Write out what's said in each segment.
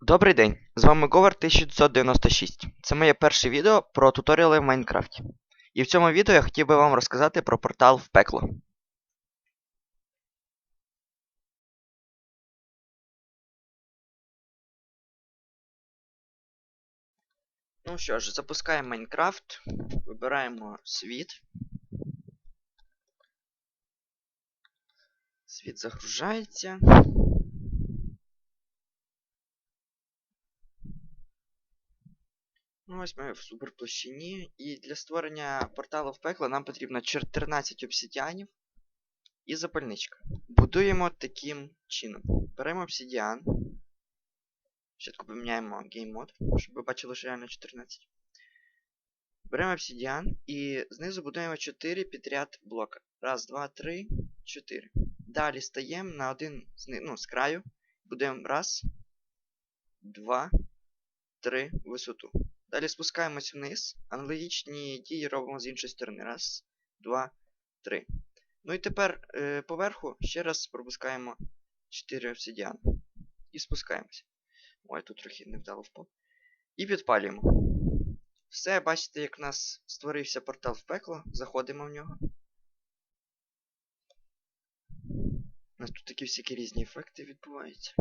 Добрий день! З вами Govar 1996. Це моє перше відео про туторіали в Майнкрафті. І в цьому відео я хотів би вам розказати про портал в пекло. Ну що ж, запускаємо Майнкрафт, вибираємо світ. Світ загружається. Ну, ось ми в суперплощині. І для створення порталу в пекло нам потрібно 14 обсидіанів і запальничка. Будуємо таким чином. Беремо обсидіан. Спочатку поміняємо Mode, щоб ви бачили, що реально 14. Беремо обсидіан і знизу будуємо 4 підряд блока. Раз, два, три, 4. Далі стаємо на один ну, з краю. Будуємо раз, два, три висоту. Далі спускаємось вниз. Аналогічні дії робимо з іншої сторони. Раз, два, три. Ну і тепер е, поверху ще раз пропускаємо 4 обсидіани. І спускаємося. Ой, тут трохи невдало впав. І підпалюємо. Все, бачите, як у нас створився портал в пекло. Заходимо в нього. У нас тут такі всякі різні ефекти відбуваються.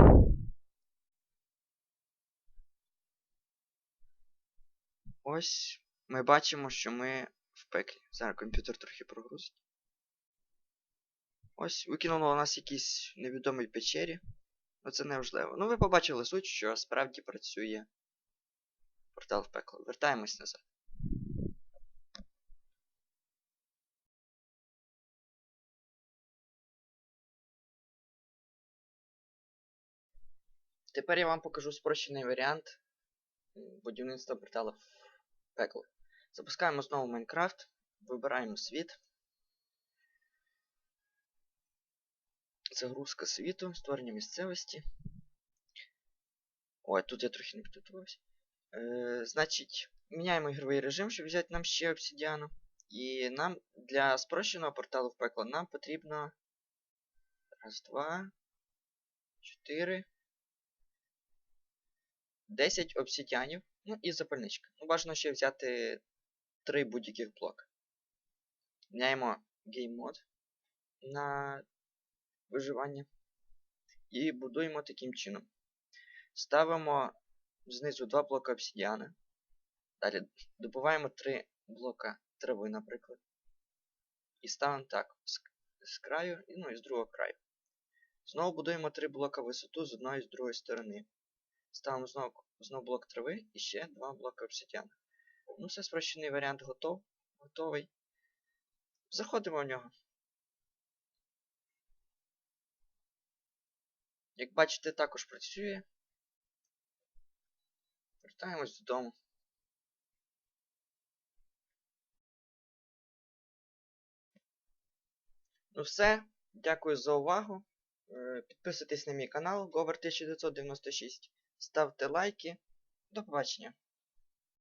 Ось ми бачимо, що ми в пеклі. Зараз комп'ютер трохи прогрузить. Ось викинуло нас якийсь невідомий печері. Ну це не важливо. Ну ви побачили суть, що справді працює портал в пекло. Вертаємось назад. Тепер я вам покажу спрощений варіант будівництва порталу пекло. Запускаємо знову Майнкрафт, вибираємо світ. Загрузка світу, створення місцевості. Ой, тут я трохи не підготувався. Е, Значить, міняємо ігровий режим, щоб взяти нам ще обсидіану. І нам для спрощеного порталу в пекло нам потрібно. Раз, два, чотири. 10 обсидіанів, ну і запальничка. Ну, бажано ще взяти 3 будь-яких блока. Міняємо Game Mode на виживання. І будуємо таким чином. Ставимо знизу 2 блока обсидіана. Далі добуваємо 3 блока трави, наприклад. І ставимо так з, краю, ну і з другого краю. Знову будуємо 3 блока висоту з одної і з другої сторони. Ставимо знову, знову блок трави і ще два блоки обсидіану. Ну, все спрощений варіант готов, готовий. Заходимо в нього. Як бачите, також працює. Вертаємось додому. Ну все, дякую за увагу. Е, Підписуйтесь на мій канал Govер 1996. Ставте лайки. До побачення.